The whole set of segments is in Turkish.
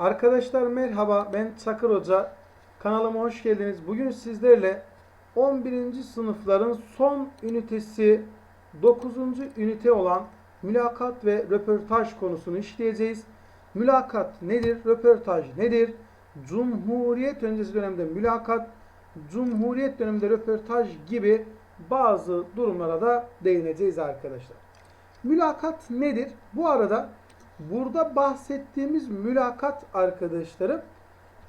Arkadaşlar merhaba ben Çakır Hoca. Kanalıma hoş geldiniz. Bugün sizlerle 11. sınıfların son ünitesi 9. ünite olan mülakat ve röportaj konusunu işleyeceğiz. Mülakat nedir? Röportaj nedir? Cumhuriyet öncesi dönemde mülakat, Cumhuriyet döneminde röportaj gibi bazı durumlara da değineceğiz arkadaşlar. Mülakat nedir? Bu arada burada bahsettiğimiz mülakat arkadaşlarım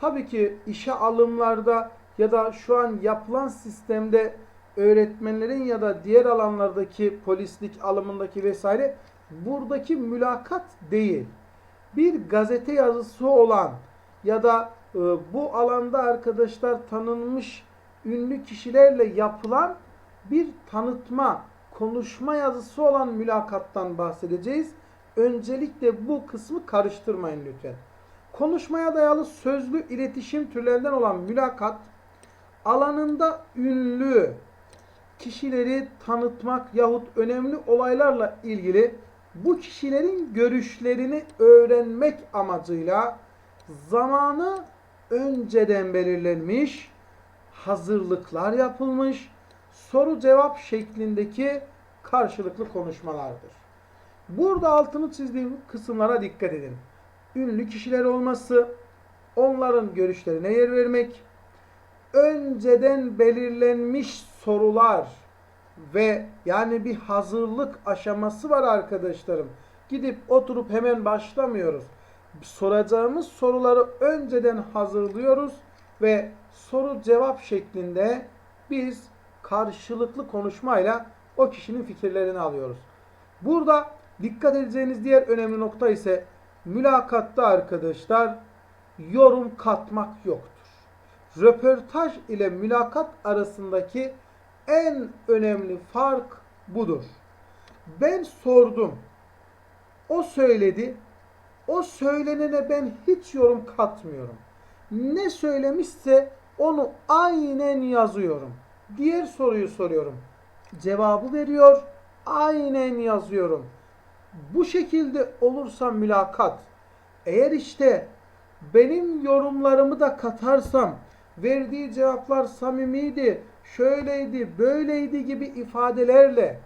tabii ki işe alımlarda ya da şu an yapılan sistemde öğretmenlerin ya da diğer alanlardaki polislik alımındaki vesaire buradaki mülakat değil. Bir gazete yazısı olan ya da e, bu alanda arkadaşlar tanınmış ünlü kişilerle yapılan bir tanıtma, konuşma yazısı olan mülakattan bahsedeceğiz. Öncelikle bu kısmı karıştırmayın lütfen. Konuşmaya dayalı sözlü iletişim türlerinden olan mülakat alanında ünlü kişileri tanıtmak yahut önemli olaylarla ilgili bu kişilerin görüşlerini öğrenmek amacıyla zamanı önceden belirlenmiş, hazırlıklar yapılmış, soru cevap şeklindeki karşılıklı konuşmalardır. Burada altını çizdiğim kısımlara dikkat edin. Ünlü kişiler olması, onların görüşlerine yer vermek, önceden belirlenmiş sorular ve yani bir hazırlık aşaması var arkadaşlarım. Gidip oturup hemen başlamıyoruz. Soracağımız soruları önceden hazırlıyoruz ve soru cevap şeklinde biz karşılıklı konuşmayla o kişinin fikirlerini alıyoruz. Burada dikkat edeceğiniz diğer önemli nokta ise mülakatta arkadaşlar yorum katmak yoktur. Röportaj ile mülakat arasındaki en önemli fark budur. Ben sordum. O söyledi. O söylenene ben hiç yorum katmıyorum. Ne söylemişse onu aynen yazıyorum. Diğer soruyu soruyorum. Cevabı veriyor. Aynen yazıyorum. Bu şekilde olursa mülakat. Eğer işte benim yorumlarımı da katarsam, verdiği cevaplar samimiydi, şöyleydi, böyleydi gibi ifadelerle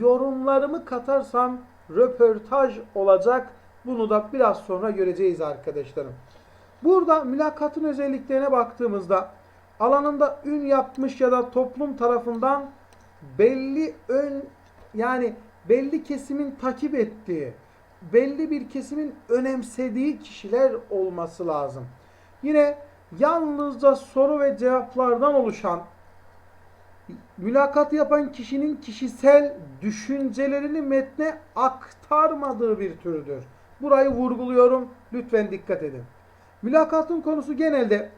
yorumlarımı katarsam röportaj olacak. Bunu da biraz sonra göreceğiz arkadaşlarım. Burada mülakatın özelliklerine baktığımızda alanında ün yapmış ya da toplum tarafından belli ön yani belli kesimin takip ettiği, belli bir kesimin önemsediği kişiler olması lazım. Yine yalnızca soru ve cevaplardan oluşan mülakat yapan kişinin kişisel düşüncelerini metne aktarmadığı bir türdür. Burayı vurguluyorum. Lütfen dikkat edin. Mülakatın konusu genelde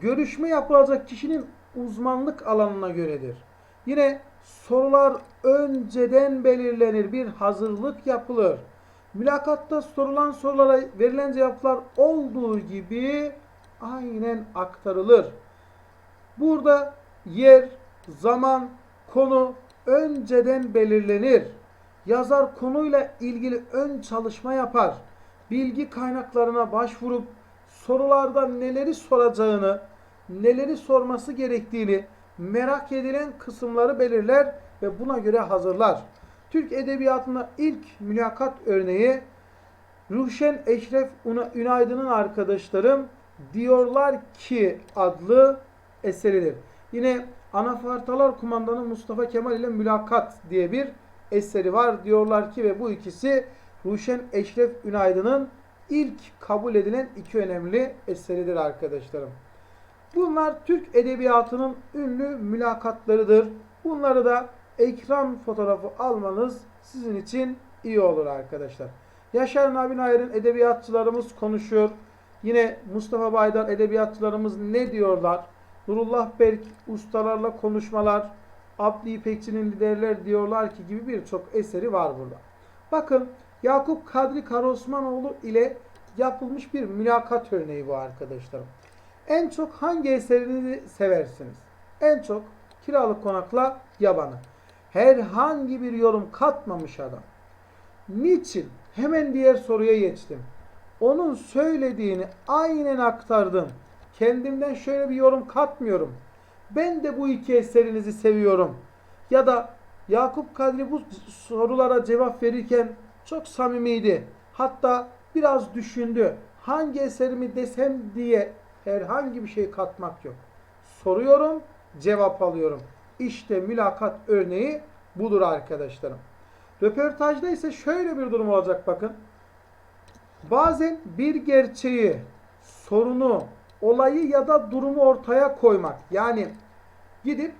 görüşme yapılacak kişinin uzmanlık alanına göredir. Yine sorular önceden belirlenir, bir hazırlık yapılır. Mülakatta sorulan sorulara verilen cevaplar olduğu gibi aynen aktarılır. Burada yer, zaman, konu önceden belirlenir. Yazar konuyla ilgili ön çalışma yapar. Bilgi kaynaklarına başvurup sorularda neleri soracağını, neleri sorması gerektiğini merak edilen kısımları belirler ve buna göre hazırlar. Türk Edebiyatı'nda ilk mülakat örneği Ruşen Eşref Ünaydın'ın arkadaşlarım diyorlar ki adlı eseridir. Yine Anafartalar Kumandanı Mustafa Kemal ile Mülakat diye bir eseri var. Diyorlar ki ve bu ikisi Ruşen Eşref Ünaydın'ın ilk kabul edilen iki önemli eseridir arkadaşlarım. Bunlar Türk Edebiyatı'nın ünlü mülakatlarıdır. Bunları da ekran fotoğrafı almanız sizin için iyi olur arkadaşlar. Yaşar Nabi Nayır'ın edebiyatçılarımız konuşuyor. Yine Mustafa Baydar edebiyatçılarımız ne diyorlar? Nurullah Berk ustalarla konuşmalar, Abdi İpekçi'nin liderler diyorlar ki gibi birçok eseri var burada. Bakın Yakup Kadri Karaosmanoğlu ile yapılmış bir mülakat örneği bu arkadaşlarım. En çok hangi eserini seversiniz? En çok Kiralık Konakla Yabanı. Herhangi bir yorum katmamış adam. Niçin? Hemen diğer soruya geçtim. onun söylediğini aynen aktardım. Kendimden şöyle bir yorum katmıyorum. Ben de bu iki eserinizi seviyorum. Ya da Yakup Kadri bu sorulara cevap verirken çok samimiydi. Hatta biraz düşündü. Hangi eserimi desem diye herhangi bir şey katmak yok. Soruyorum, cevap alıyorum. İşte mülakat örneği budur arkadaşlarım. Röportajda ise şöyle bir durum olacak bakın. Bazen bir gerçeği, sorunu, olayı ya da durumu ortaya koymak. Yani gidip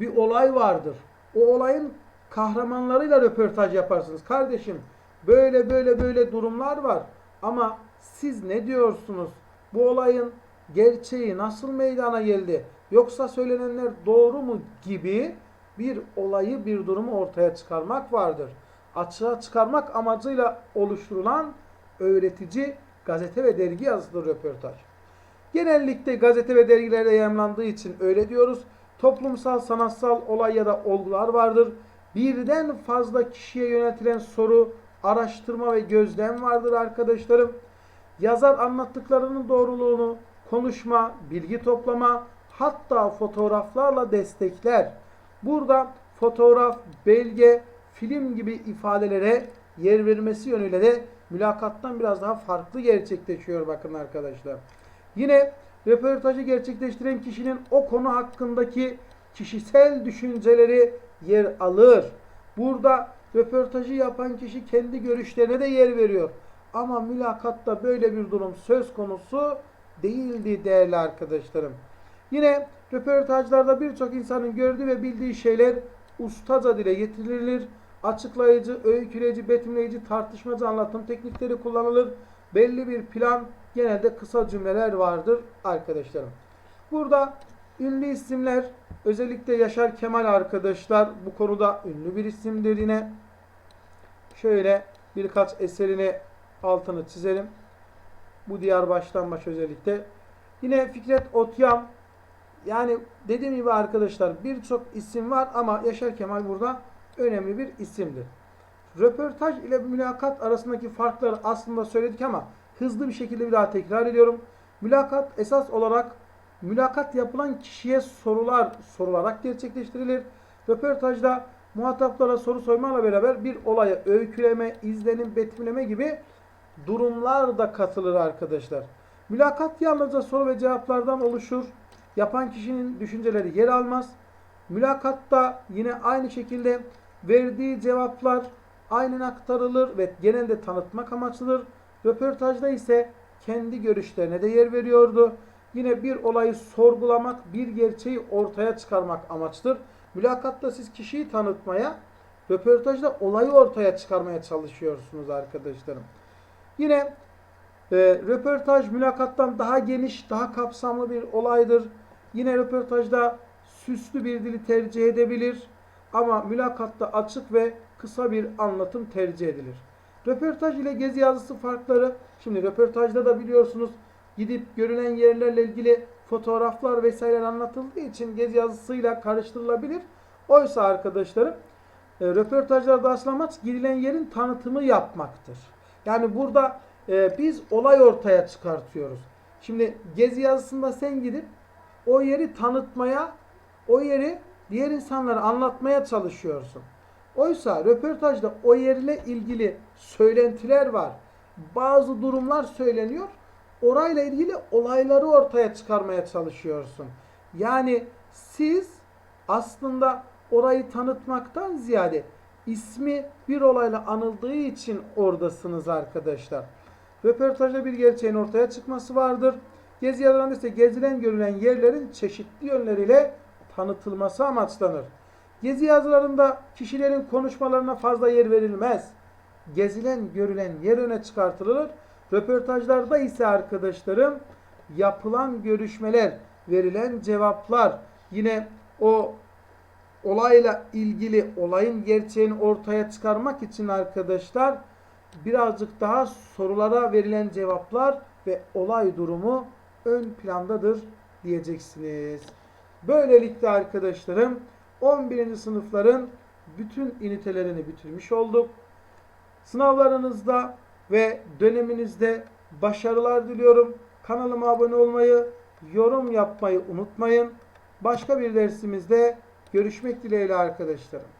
bir olay vardır. O olayın kahramanlarıyla röportaj yaparsınız. Kardeşim böyle böyle böyle durumlar var ama siz ne diyorsunuz? Bu olayın gerçeği nasıl meydana geldi? Yoksa söylenenler doğru mu gibi bir olayı bir durumu ortaya çıkarmak vardır. Açığa çıkarmak amacıyla oluşturulan öğretici gazete ve dergi yazılı röportaj. Genellikle gazete ve dergilerde yayımlandığı için öyle diyoruz. Toplumsal, sanatsal olay ya da olgular vardır. Birden fazla kişiye yöneltilen soru, araştırma ve gözlem vardır arkadaşlarım. Yazar anlattıklarının doğruluğunu konuşma, bilgi toplama, hatta fotoğraflarla destekler. Burada fotoğraf, belge, film gibi ifadelere yer vermesi yönüyle de mülakattan biraz daha farklı gerçekleşiyor bakın arkadaşlar. Yine röportajı gerçekleştiren kişinin o konu hakkındaki kişisel düşünceleri yer alır. Burada röportajı yapan kişi kendi görüşlerine de yer veriyor. Ama mülakatta böyle bir durum söz konusu değildi değerli arkadaşlarım. Yine röportajlarda birçok insanın gördüğü ve bildiği şeyler ustaca dile getirilir. Açıklayıcı, öyküleyici, betimleyici, tartışmacı anlatım teknikleri kullanılır. Belli bir plan, genelde kısa cümleler vardır arkadaşlarım. Burada ünlü isimler, özellikle Yaşar Kemal arkadaşlar bu konuda ünlü bir isimdir yine. Şöyle birkaç eserini altını çizelim. Bu diğer baştan baş özellikle. Yine Fikret Otyam. Yani dediğim gibi arkadaşlar birçok isim var ama Yaşar Kemal burada önemli bir isimdir. Röportaj ile mülakat arasındaki farkları aslında söyledik ama hızlı bir şekilde bir daha tekrar ediyorum. Mülakat esas olarak mülakat yapılan kişiye sorular sorularak gerçekleştirilir. Röportajda muhataplara soru sormayla beraber bir olaya öyküleme, izlenim, betimleme gibi durumlar da katılır arkadaşlar. Mülakat yalnızca soru ve cevaplardan oluşur. Yapan kişinin düşünceleri yer almaz. Mülakatta yine aynı şekilde verdiği cevaplar aynen aktarılır ve genelde tanıtmak amaçlıdır. Röportajda ise kendi görüşlerine de yer veriyordu. Yine bir olayı sorgulamak, bir gerçeği ortaya çıkarmak amaçtır. Mülakatta siz kişiyi tanıtmaya, röportajda olayı ortaya çıkarmaya çalışıyorsunuz arkadaşlarım. Yine e, röportaj mülakattan daha geniş, daha kapsamlı bir olaydır. Yine röportajda süslü bir dili tercih edebilir ama mülakatta açık ve kısa bir anlatım tercih edilir. Röportaj ile gezi yazısı farkları. Şimdi röportajda da biliyorsunuz gidip görünen yerlerle ilgili fotoğraflar vesaire anlatıldığı için gezi yazısıyla karıştırılabilir. Oysa arkadaşlarım e, röportajlarda asıl amaç gidilen yerin tanıtımı yapmaktır. Yani burada e, biz olay ortaya çıkartıyoruz. Şimdi gezi yazısında sen gidip o yeri tanıtmaya, o yeri diğer insanlara anlatmaya çalışıyorsun. Oysa röportajda o yerle ilgili söylentiler var. Bazı durumlar söyleniyor. Orayla ilgili olayları ortaya çıkarmaya çalışıyorsun. Yani siz aslında orayı tanıtmaktan ziyade ismi bir olayla anıldığı için oradasınız arkadaşlar. Röportajda bir gerçeğin ortaya çıkması vardır. Gezi yazılarında ise gezilen görülen yerlerin çeşitli yönleriyle tanıtılması amaçlanır. Gezi yazılarında kişilerin konuşmalarına fazla yer verilmez. Gezilen görülen yer öne çıkartılır. Röportajlarda ise arkadaşlarım yapılan görüşmeler, verilen cevaplar, yine o olayla ilgili olayın gerçeğini ortaya çıkarmak için arkadaşlar birazcık daha sorulara verilen cevaplar ve olay durumu ön plandadır diyeceksiniz. Böylelikle arkadaşlarım 11. sınıfların bütün ünitelerini bitirmiş olduk. Sınavlarınızda ve döneminizde başarılar diliyorum. Kanalıma abone olmayı, yorum yapmayı unutmayın. Başka bir dersimizde görüşmek dileğiyle arkadaşlarım.